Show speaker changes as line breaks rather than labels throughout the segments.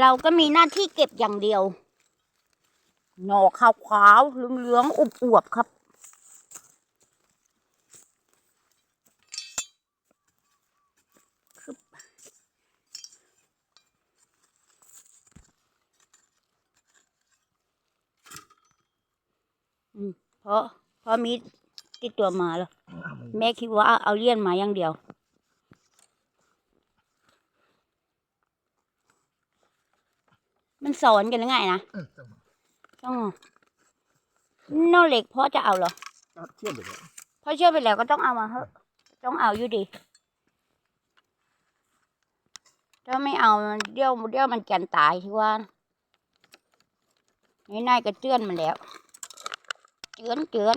เราก็มีหน้าที่เก็บอย่างเดียว หน่อขาวๆเหลืองๆอวบๆครับอืมเพราะเพราะมีติดตัวมาแล้วแม่คิดว่าเอาเลี่ยนมาอย่างเดียว มันสอนกันยังไงนะ
เออต้อง
ต้องนอกเหล็กพ่อจะเอาเหรอ
เอาเชื่อมไปเลย
พ่อเชื่อไปแล้วก็ต้องเอามาเถอะต้องเอาอยู่ดี ถ้าไม่เอาเดี๋ยวเดี๋ยวมันแกนตายที่ว่านี่นายก็เจือนมันแล้ว เจือนเจือน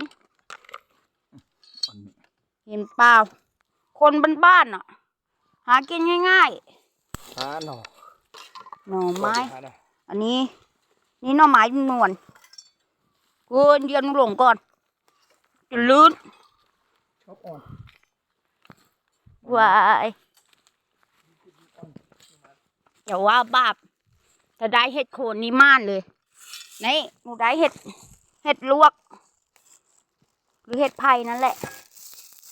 อันนี้
เห็นเปล่า คนบ้านๆอะ หากินง่าย
หาหน่อ
ๆหน่อไม้
หาหน่ อ
อันนี้ นี่หน่อไม้นวลเกินเดียนหลงก่อนจะลื่น
ชอบอ่อน
วายอย่าว่าบาปจะได้เห็ดโคนนี่ม่านเลยนี่หนูได้เห็ด เห็ดลวก หรือเห็ดไผ่นั่นแหละ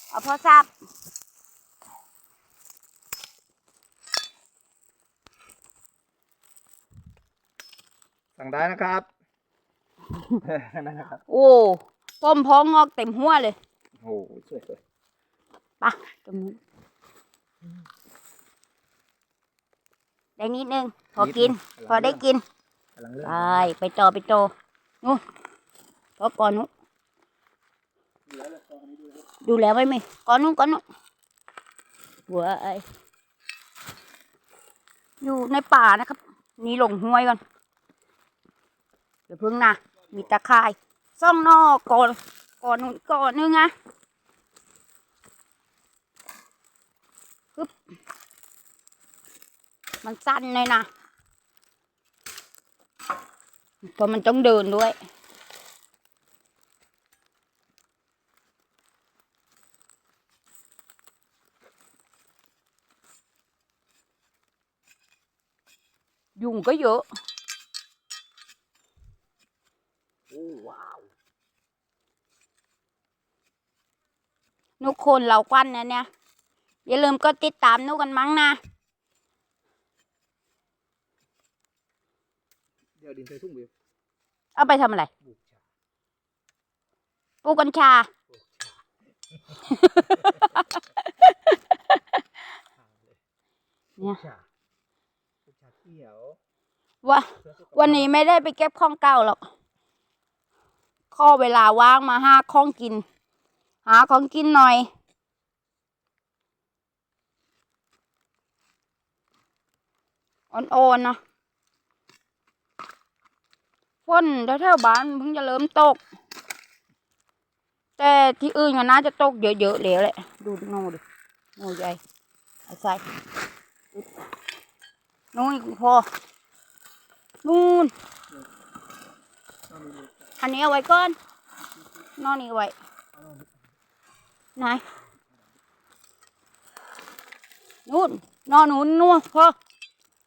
เอาพอทราบ
สั่งได้นะครับนั่นนะครับ
โอ้ป้อมพองงอกเต็มหัวเลย
โอ้โหสวยสวย
ไปะตรงนี้ได้นิดนึง พอกิน พอได้กิน
กำลังเริ่ม
ไปไปต่อไปโตอนู้นพอก่อนนู้น
ดูแล้วเลยตอนนี้ดูแล้ว
ดูแล้วไม่มีก่อนนู้นก่อนนู้นหัวไออยู่ในป่านะครับ นี่หลงห้วยก่อนเดี๋ยวพึ่งนะ มีตะข่ายซ่องนอกก่อนก่อนนู้นก่อนนึงนะปึ๊บมันสั้นเลยนะเพราะมันต้องเดินด้วยยุงก็เยอะ
โอ้ว้าว
นุกคนเราควันนะเนี่ย อย่าลืมก็ติดตามนุกกันมั้งนะ
เดี๋ยวดินใส่ทุ่งเบียร์
เอาไปทำอะไร
บุกชา
ปลูกกัญชา
บุกชาบุกชาเขียว
ว่า
เพื่อสุขภาพ
วันนี้ไม่ได้ไปเก็บของเก่าหรอกข้อเวลาว่างมาหาของกิน หาของกินหน่อย อ่อนๆนะฝนแถวๆบ้านเพิ่งจะเริ่มตก แต่ที่อื่นก็น่าจะตกเยอะๆแล้วแหละ ดูโน่ดิโน่ใหญ่เอาใส่นู่นอีกพอนู่น
เอานี่เลย
อันนี้เอาไว้ก่อนนอนนี้ไว้ ไหนนู่นนอนนู่นนู่นพอ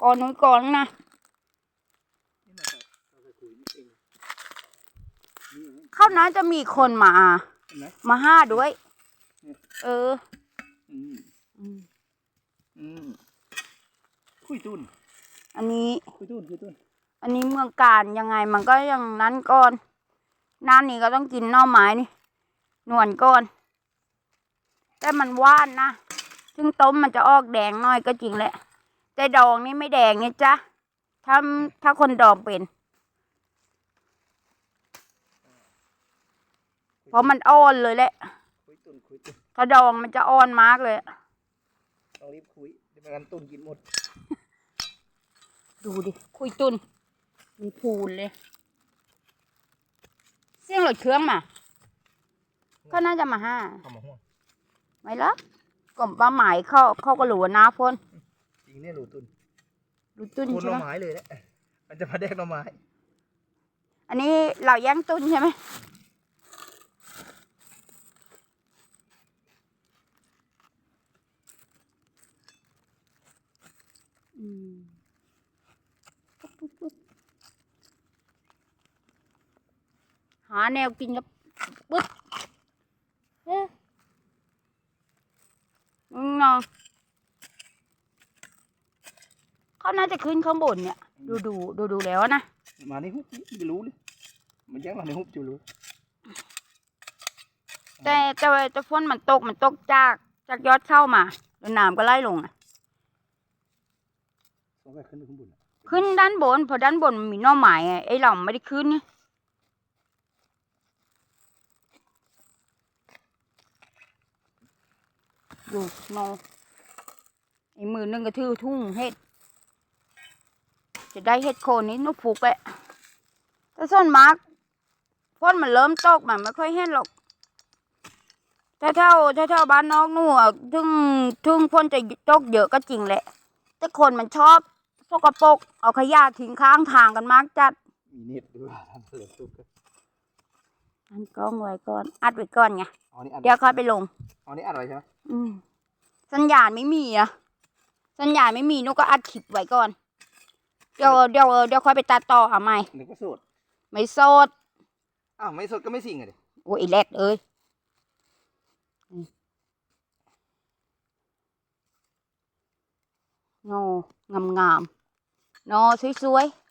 ก่อนนู่นก่อนนะ
นี่มาจากเราไปคุยนี่เองนี่
เขาน่าจะมีคนมา
มา
ห้าด้วย เออ
อืม
อืม
คุยตุน
อันนี้
คุยตุนคุยตุน
อันนี้เมืองการยังไงมันก็อย่างนั้นก่อนน้านี้ก็ต้องกินน่อไม้นี่ หนวลก่อน แต่มันหว่านนะซึ่งต้มมันจะออกแดงหน่อยก็จริงแหละ แต่ดองนี่ไม่แดงไงจ๊ะถ้าถ้าคนดองเป็น เพราะมันอ่อนเลยแหละ
คุยตุนคุยตุน
ถ้าดองมันจะอ่อนมากเลย
ต้องรีบคุยเดี๋ยวไม่งั้นตุนกินหมด
ดูดิ คุยตุนมีพูนเลย เสียงรถเครื่องมา ก็น่าจะมาห้า
เอามาห่วง
ไม่ละกบปราหมายเข้าเข้าก็หลัวนะพ่น
จริงเนี่ยหลูตุน
หลู
ตุน
ใช่ไหมหน่อ
ไม้เลยแหละมันจะมาแดกหน่อไม้
อันนี้เราแย่งตุนใช่ไหมหาแนวกินกับ น่าจะขึ้นข้างบนเนี่ย ดูดูดูดูแล้วนะ
มาในหุบนี่ไม่รู้เลยมันยังมาในหุบอยู่รู้
แต่แต่ว่าแต่ฝนมันตกมันตกจากจากยอดเข้ามาแล้วน้ำก็ไล่ลงอะ
สองไปขึ้นไปข้างบนอะ
ขึ้นด้านบนเพราะด้านบนมันมีหน่อไม้ไงไอ้เราไม่ได้ขึ้นไงดูนอไอ้มือนึงก็ถือทุ่งเห็ด จะได้เห็ดโคนนี้นุกฟุกแหละแต่ส่วนมากฝนมันเริ่มตกมันไม่ค่อยเห็นหรอกถ้าเท่าถ้าเท่าบ้านนอกนู่นอะถึงถึงฝนจะตกเยอะก็จริงแหละ แต่คนมันชอบสกปรกเอาขยะทิ้งข้างทางกันมากจัด
มีเน็ตด้วยทำเลยทุกข์
อันกล้องไว้ก่อนอัดไว้ก่อนไง
อ๋อนี่อัด
เดี๋ยวค่อยไปลง
อ๋อนี่อัดอะไรใช่ไหม
อืมสัญญาณไม่มีอะสัญญาณไม่มีนุกก็อัดคลิปไว้ก่อน เดี๋ยวเดี๋ยวเดี๋ยวค่อยไปตัดต่อเอาใหม่
นึกว่าโสด
ไม่โสด
อ้าวไม่โสดก็ไม่สิ่งอะดิ
โอ้ยไอ้แรดเอ้ยอืมโนงามงามๆโนสวยๆ